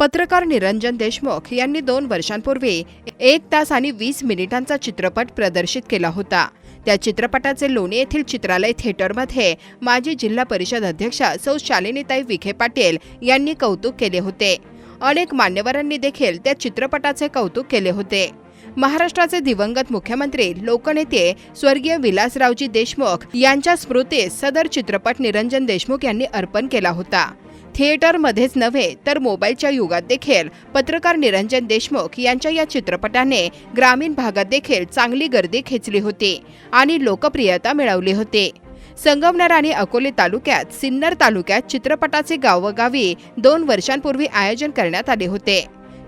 पत्रकार निरंजन देशमुख यांनी दोन वर्षांपूर्वी एक तास आणि वीस मिनिटांचा चित्रपट प्रदर्शित केला होता. त्या चित्रपटाचे लोणी येथील चित्रालय थिएटरमध्ये माजी जिल्हा परिषद अध्यक्षा सौ शालिनीताई विखे पाटील यांनी कौतुक केले होते. अनेक मान्यवरांनी देखील त्या चित्रपटाचे कौतुक केले होते. महाराष्ट्राचे दिवंगत मुख्यमंत्री लोकनेते स्वर्गीय विलासरावजी देशमुख यांच्या स्मृतीस सदर चित्रपट निरंजन देशमुख यांनी अर्पण केला होता. थिएटरमध्येच नव्हे तर मोबाईलच्या युगात देखील. पत्रकार निरंजन देशमुख यांच्या या चित्रपटाने ग्रामीण भागात देखील चांगली गर्दी खेचली होती आणि लोकप्रियता मिळवली होती. संगमनेर आणि अकोले तालुक्यात सिन्नर तालुक्यात चित्रपटाचे गावोगावी दोन वर्षांपूर्वी आयोजन करण्यात आले होते.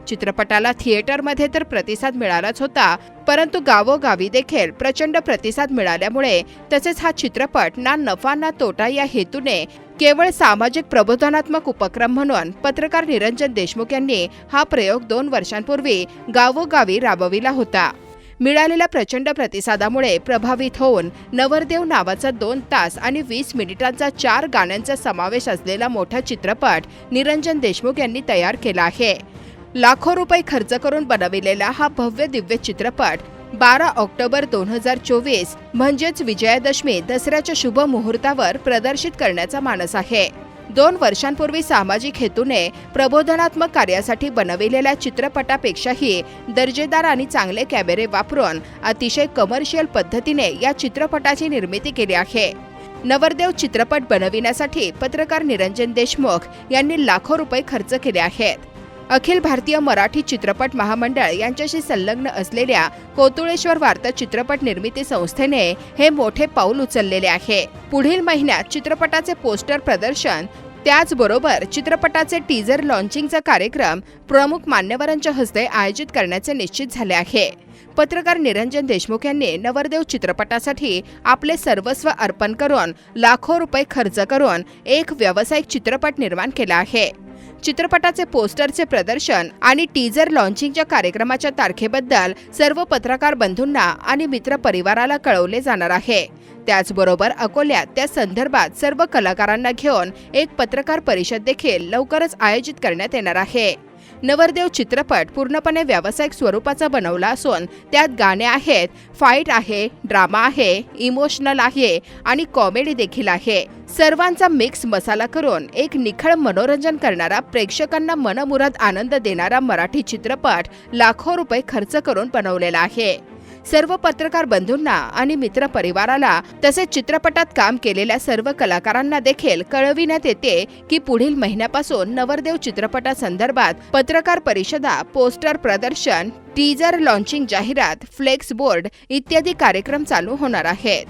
चित्रपटाला थिएटरमध्ये तर प्रतिसाद मिळालाच होता परंतु गावोगावी देखील प्रचंड प्रतिसाद मिळाल्यामुळे तसेच हा चित्रपट ना नफा ना तोटा या हेतूने केवळ सामाजिक प्रबोधनात्मक उपक्रम म्हणून पत्रकार निरंजन देशमुख यांनी हा प्रयोग दोन वर्षांपूर्वी गावोगावी राबविला होता. मिळालेल्या प्रचंड प्रतिसादामुळे प्रभावित होऊन नवरदेव नावाचा दोन तास आणि वीस मिनिटांचा चार गाण्यांचा समावेश असलेला मोठा चित्रपट निरंजन देशमुख यांनी तयार केला आहे. लाखो रुपये खर्च करून बनविलेला हा भव्य दिव्य चित्रपट बारा ऑक्टोबर दोन हजार चोवीस म्हणजेच विजयादशमी दसऱ्याच्या शुभ मुहूर्तावर प्रदर्शित करण्याचा मानस आहे. दोन वर्षांपूर्वी सामाजिक हेतूने प्रबोधनात्मक कार्यासाठी बनविलेल्या चित्रपटापेक्षाही दर्जेदार आणि चांगले कॅमेरे वापरून अतिशय कमर्शियल पद्धतीने या चित्रपटाची निर्मिती केली आहे. नवरदेव चित्रपट बनविण्यासाठी पत्रकार निरंजन देशमुख यांनी लाखो रुपये खर्च केले आहेत. अखिल भारतीय मराठी चित्रपट महामंडळ यांच्याशी संलग्न असलेल्या कोतुळेश्वर वार्ता चित्रपट निर्मिती संस्थेने हे मोठे पाऊल उचललेले आहे. पुढील महिन्यात चित्रपटाचे पोस्टर प्रदर्शन त्याचबरोबर चित्रपटाचे टीजर लॉन्चिंगचा कार्यक्रम प्रमुख मान्यवरांच्या हस्ते आयोजित करण्याचे निश्चित झाले आहे. पत्रकार निरंजन देशमुख यांनी नवरदेव चित्रपटासाठी आपले सर्वस्व अर्पण करून लाखो रुपये खर्च करून एक व्यावसायिक चित्रपट निर्माण केला आहे. चित्रपटाचे पोस्टरचे प्रदर्शन आणि टीजर लॉन्चिंगच्या कार्यक्रमाच्या तारखेबद्दल सर्व पत्रकार बंधूंना आणि मित्र परिवाराला कळवले जाणार आहे. त्याचबरोबर अकोल्यात त्या संदर्भात सर्व कलाकारांना घेऊन एक पत्रकार परिषद देखील लवकरच आयोजित करण्यात येणार आहे. नवरदेव चित्रपट पूर्णपणे व्यावसायिक स्वरूपाचा बनवला असून त्यात गाणे आहेत फाईट आहे ड्रामा आहे इमोशनल आहे आणि कॉमेडी देखील आहे. सर्वांचा मिक्स मसाला करून एक निखळ मनोरंजन करणारा प्रेक्षकांना मनमुराद आनंद देणारा मराठी चित्रपट लाखो रुपये खर्च करून बनवलेला आहे. सर्व पत्रकार बंधूंना आणि मित्र परिवाराला तसेच चित्रपटात काम केलेल्या सर्व कलाकारांना देखील कळविण्यात येते की पुढील महिन्यापासून नवरदेव चित्रपटासंदर्भात पत्रकार परिषदा पोस्टर प्रदर्शन टीजर लॉन्चिंग जाहिरात फ्लेक्स बोर्ड इत्यादी कार्यक्रम चालू होणार आहेत.